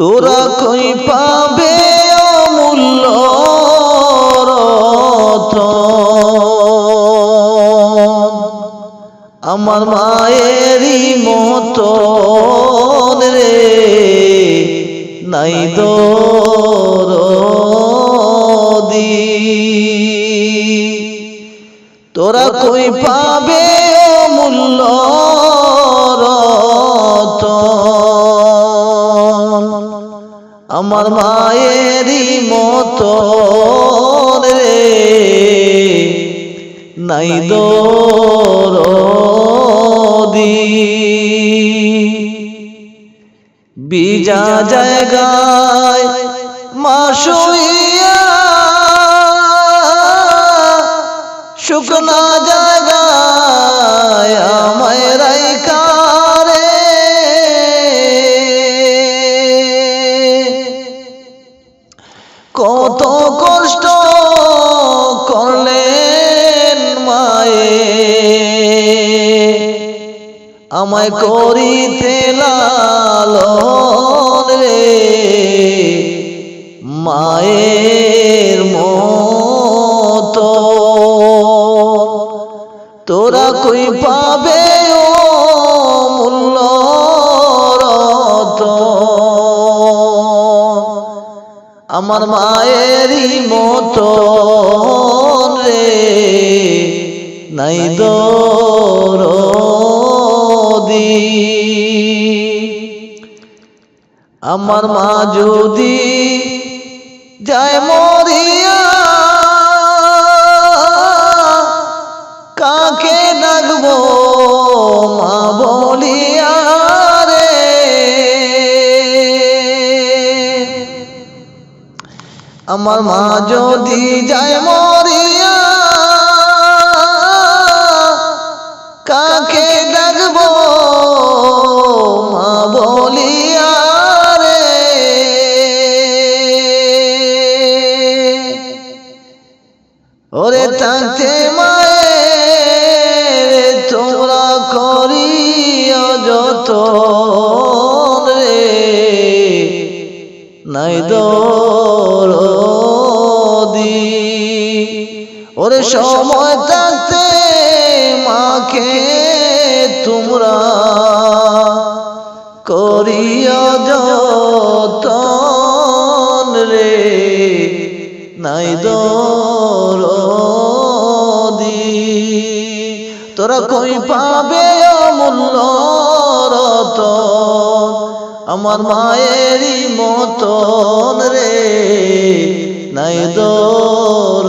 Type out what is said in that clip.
তোরা কই পাবে অমূল্য রতন আমার মায়েরই মতো রে নাই দরদি। তোরা কই পাবে অমূল্য আমার মায়েরই মতো রে। নাই দরদি। বিজা জায়গায় মাসুইয়া শুকনা জায়গায় আমায় করিতে লালন রে। মায়ের মতো। তোরা কই পাবে ও মূল্য আমার মায়েরই মতো রে। নাই দরদি আমার মা যদি যায় মরিয়া, কাকে ডাকবো মা বলিয়া রে? আমার মা যদি যায় মরিয়া, কাকে ওরে থাকতে মায়ের তোমরা করিয়া যত রে। নাই দরদি। ওরে সময় তাতে মাকে তোমরা করিয়া যতন রে। নাই দরদি। তোরা কই পাবে অমূল্য রতন আমার মায়েরই মতন রে নাই দর